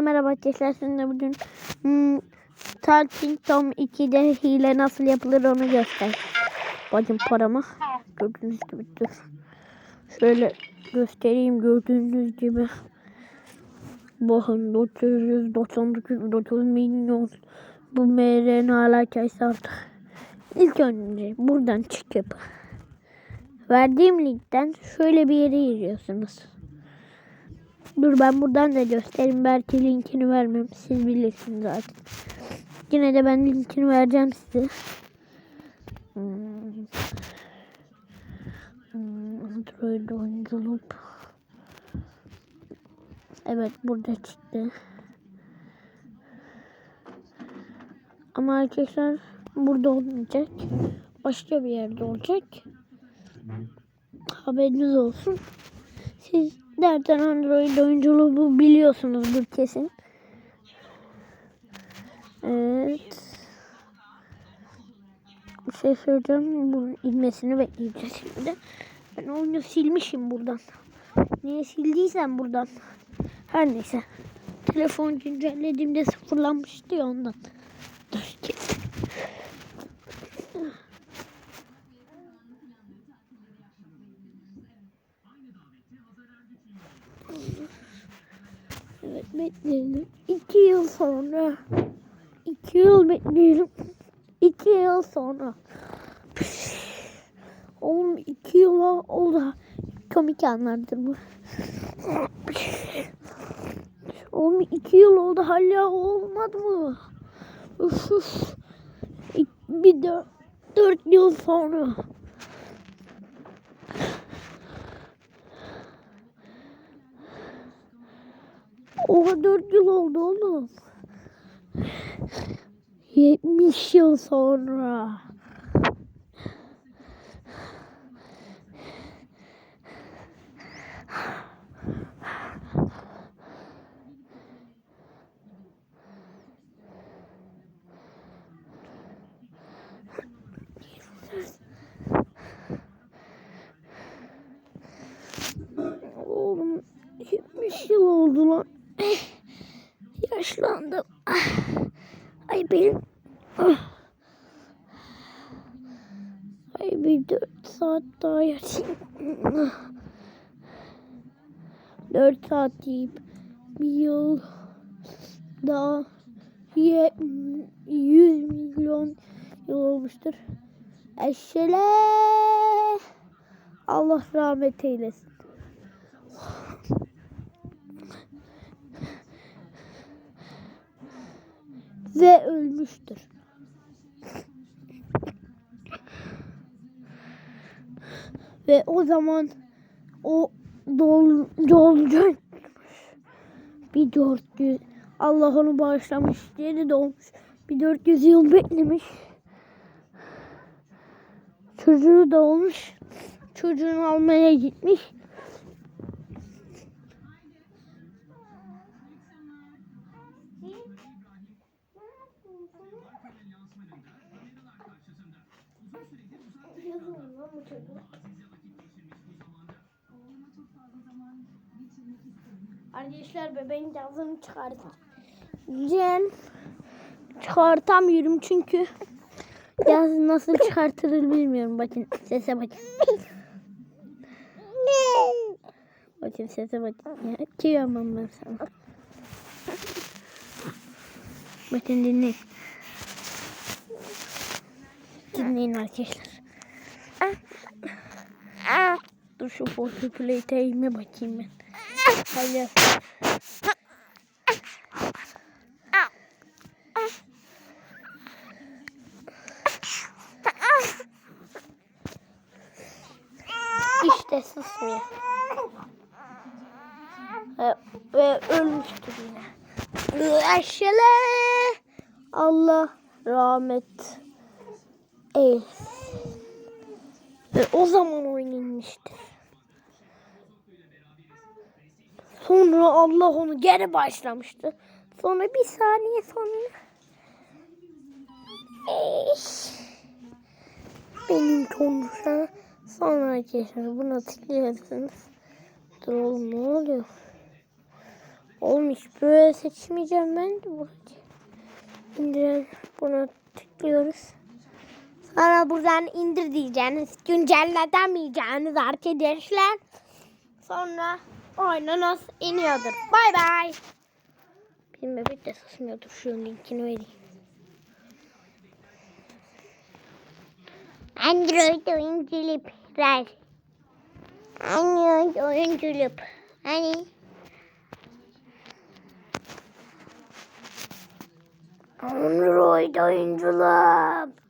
Merhaba arkadaşlar. Sizinle bugün hmm, Starting Tom 2'de hile nasıl yapılır onu göster. Bakın paramı. Gördüğünüz gibi dur. Şöyle göstereyim gördüğünüz gibi. Bakın 999 9 milyon. Bu MR'nin hala kaysa artık. İlk önce buradan çıkıp verdiğim linkten şöyle bir yere giriyorsunuz. Dur ben buradan da göstereyim. Belki linkini vermem. Siz bilirsiniz zaten. Yine de ben linkini vereceğim size. Android oyunculuk. Evet burada çıktı. Ama arkadaşlar burada olmayacak. Başka bir yerde olacak. Haberiniz olsun. Siz nereden Android oyunculuğu bu biliyorsunuzdur kesin. Evet. Bir şey söyleyeceğim. Bunun inmesini bekleyeceğiz şimdi. Ben oyunu silmişim buradan. Niye sildiysem buradan. Her neyse. Telefon güncellediğimde sıfırlanmıştı ya ondan. Dur kes. Bekleyelim. İki yıl sonra. İki yıl bekleyelim. İki yıl sonra. Oğlum iki yıla oldu. Komik anlardır bu. Oğlum iki yıl oldu hala olmadı mı? Uf. İ- Bir dört, dört yıl sonra. Oha dört yıl oldu oğlum. 70 yıl sonra. Oğlum 70 yıl oldu lan. Yaşlandım. Ay benim. Ay bir dört saat daha yatayım. Dört saat deyip bir yıl daha ye, yüz milyon yıl olmuştur. Eşele Allah rahmet eylesin. Ve ölmüştür. Ve o zaman o dol. Bir 400 Allah onu bağışlamış. Yeni doğmuş. Bir 400 yıl beklemiş. Çocuğu da olmuş. Çocuğunu almaya gitmiş. Arkadaşlar bebeğin ağzını çıkartacağım. Çıkartamıyorum çünkü yaz nasıl çıkartılır bilmiyorum. Bakın sese bakın. Bakın sese bakın. Ya, kıyamam ben sana. Bakın dinleyin. Dinleyin arkadaşlar. Dur şu foto playtime bakayım ben. Hadi. İşte susmuyor. Ve, ve ölmüştür yine. Eşele. Allah rahmet eylesin. Ve o zaman oynanmıştır. Sonra Allah onu geri başlamıştı. Sonra bir saniye sonra Eş. benim konuşan sonra arkadaşlar bunu hatırlıyorsunuz. Dur oğlum ne oluyor? Olmuş. Böyle seçmeyeceğim ben de burayı. İndirelim. Buna tıklıyoruz. Sonra buradan indir diyeceğiniz. Güncellemeyeceğiniz arkadaşlar. Sonra oyununuz iniyordur. Bay bay. Benim bebek de susmuyordur. Şu linkini vereyim. Android oyunculuklar. Android oyunculuk. Hani? Android oyunculuk.